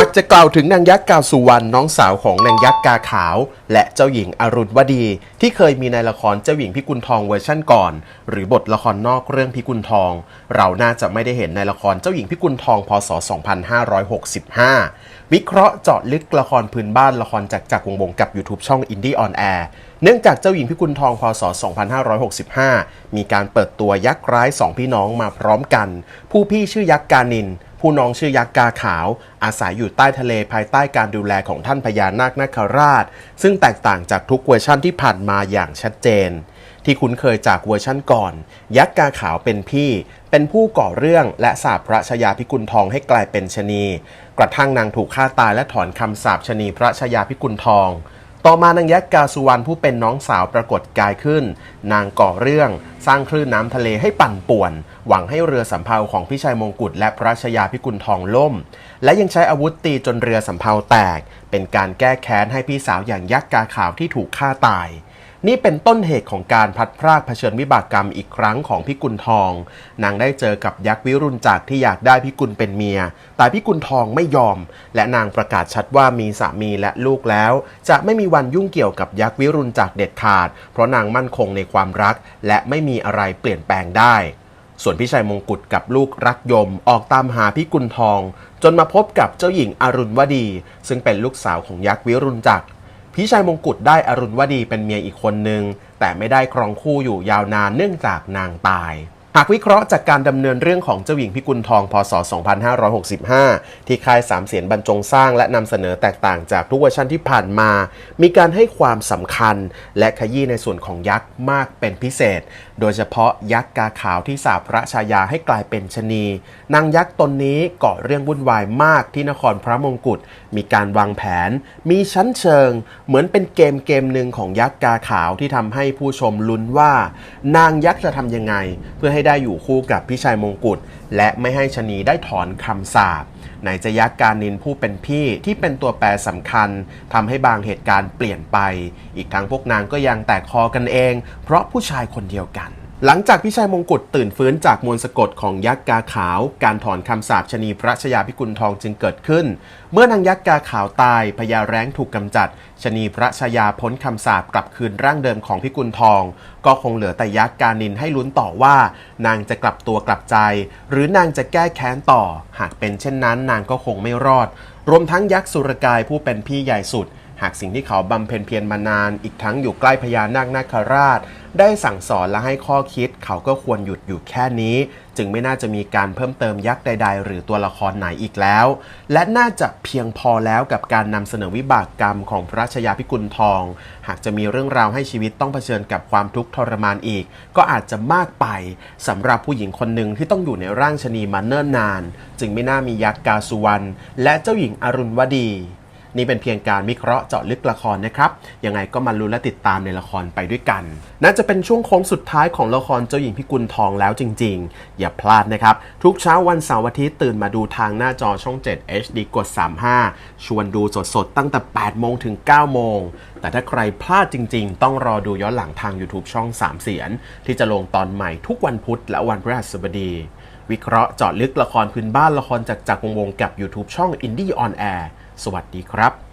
หากจะกล่าวถึงนางยักษ์กาสุวรรณน้องสาวของนางยักษ์กาขาว และเจ้าหญิงอรุณวดี ที่เคยมีในละครเจ้าหญิงพิกุลทองเวอร์ชั่นก่อน หรือบทละครนอกเรื่องพิกุลทอง เราน่าจะไม่ได้เห็นในละครเจ้าหญิงพิกุลทองพศ 2565 วิเคราะห์เจาะลึกละครพื้นบ้านละครจากจากวงวงกับ YouTube ช่อง Indie On Air เนื่องจากเจ้าหญิงพิกุลทองพศ 2565 มีการเปิดตัวยักษ์ร้ายสองพี่น้องมาพร้อมกัน ผู้พี่ชื่อยักษ์กานิน ผู้น้องชื่อยักษ์กาขาว อาศัยอยู่ใต้ทะเลภายใต้การดูแลของท่านพญานาคนาคราช ซึ่งแตกต่างจากทุกเวอร์ชั่นที่ผ่านมาอย่างชัดเจน ที่คุ้นเคยจากเวอร์ชั่นก่อน ยักษ์กาขาวเป็นพี่ เป็นผู้ก่อเรื่องและสาปพระชายาพิกุลทองให้กลายเป็นชะนี กระทั่งนางถูกฆ่าตายและถอนคำสาปชะนีพระชายาพิกุลทอง ต่อมานางยักษ์กาสุวรรณผู้เป็นน้องสาวปรากฏกายขึ้น นางก่อเรื่องสร้างคลื่นน้ำทะเลให้ปั่นป่วน หวังให้เรือสำเภาของพี่ชายมงกุฎและพระชายาพิกุลทองล่ม และยังใช้อาวุธตีจนเรือสำเภาแตก เป็นการแก้แค้นให้พี่สาวอย่างยักษ์กาขาวที่ถูกฆ่าตาย นี่เป็นต้นเหตุของการพัดพรากเผชิญวิบากกรรมอีกครั้งของพิกุลทอง นางได้เจอกับยักษ์วิรุณจักที่อยากได้พิกุลเป็นเมีย แต่พิกุลทองไม่ยอม และนางประกาศชัดว่ามีสามีและลูกแล้ว จะไม่มีวันยุ่งเกี่ยวกับยักษ์วิรุณจักเด็ดขาด เพราะนางมั่นคงในความรัก และไม่มีอะไรเปลี่ยนแปลงได้ ส่วนพี่ชายมงกุฎกับลูกรักยมออกตามหาพิกุลทอง จนมาพบกับเจ้าหญิงอรุณวดี ซึ่งเป็นลูกสาวของยักษ์วิรุณจักร พี่ชายมงกุฎได้อรุณวดีเป็นเมียอีกคนนึง แต่ไม่ได้ครองคู่อยู่ยาวนานเนื่องจากนางตาย หากวิเคราะห์จากการดำเนินเรื่องของเจ้าหญิงพิกุลทองพศ 2565 ที่ค่ายสามเสียนบรรจงสร้างและนำเสนอแตกต่างจากทุกเวอร์ชันที่ผ่านมา มีการให้ความสำคัญและขยี้ในส่วนของยักษ์มากเป็นพิเศษ โดยเฉพาะยักษ์กาขาวที่สาปพระชายาให้กลายเป็นชนี นางยักษ์ตนนี้ก่อเรื่องวุ่นวายมากที่นครพระมงกุฎ มีการวางแผน มีชั้นเชิง เหมือนเป็นเกมเกมหนึ่งของยักษ์กาขาวที่ทำให้ผู้ชมลุ้นว่า นางยักษ์จะทำยังไง เพื่อให้ได้อยู่คู่กับพี่ชายมงกุฎและไม่ให้ชนีได้ถอนคำสาปไหนจะยักษ์การนินผู้เป็นพี่ที่เป็นตัวแปรสำคัญทำให้บางเหตุการณ์เปลี่ยนไป อีกทั้งพวกนางก็ยังแตกคอกันเอง เพราะผู้ชายคนเดียวกัน หลังจากพี่ชายมงกุฎตื่นฟื้นจากมวลสะกดของยักษ์กาขาว การถอนคำสาปชะนีพระชยาพิกุลทองจึงเกิดขึ้น เมื่อนางยักษ์กาขาวตายพญาแร้งถูกกำจัดชะนีพระชายาพ้นคำสาปกลับคืนร่างเดิมของพิกุลทอง ก็คงเหลือแต่ยักษ์กานินให้ลุ้นต่อว่า นางจะกลับตัวกลับใจ หรือนางจะแก้แค้นต่อ หากเป็นเช่นนั้น นางก็คงไม่รอด รวมทั้งยักษ์สุรกายผู้เป็นพี่ใหญ่สุดหากสิ่งที่เขาบำเพ็ญเพียรมานาน อีกทั้งอยู่ใกล้พญานาคนาคราช ได้สั่งสอนและให้ข้อคิดเขาก็ควรหยุดอยู่แค่นี้ จึงไม่น่าจะมีการเพิ่มเติมยักษ์ใด ๆ หรือตัวละครไหนอีกแล้ว และน่าจะเพียงพอแล้วกับการนำเสนอวิบากกรรมของพระชายาพิกุลทอง หากจะมีเรื่องราวให้ชีวิตต้องเผชิญกับความทุกข์ทรมานอีก ก็อาจจะมากไปสำหรับผู้หญิงคนหนึ่งที่ต้องอยู่ในร่างชะนีมาเนิ่นนาน จึงไม่น่ามียักษ์กาสุวรรณและเจ้าหญิงอรุณวดี นี่เป็นเพียงการวิเคราะห์เจาะลึกละครนะครับยังไงก็มาลุ้นและติดตามในละครไปด้วยกัน น่าจะเป็นช่วงโค้งสุดท้ายของละครเจ้าหญิงพิกุลทองแล้วจริง ๆ อย่าพลาดนะครับ ทุกเช้าวันเสาร์อาทิตย์ตื่นมาดูทางหน้าจอช่อง 7 HD กด 35 ชวนดูสดๆ ตั้งแต่ 8 โมงถึง 9 โมง แต่ถ้าใครพลาดจริง ๆ ต้องรอดูย้อนหลังทาง YouTube ช่อง 3 เสียน ที่จะลงตอนใหม่ทุกวันพุธและวันพฤหัสบดี วิเคราะห์เจาะลึกละครพื้นบ้านละครจากจักรวงศ์กับ YouTube ช่อง Indie On Air สวัสดีครับ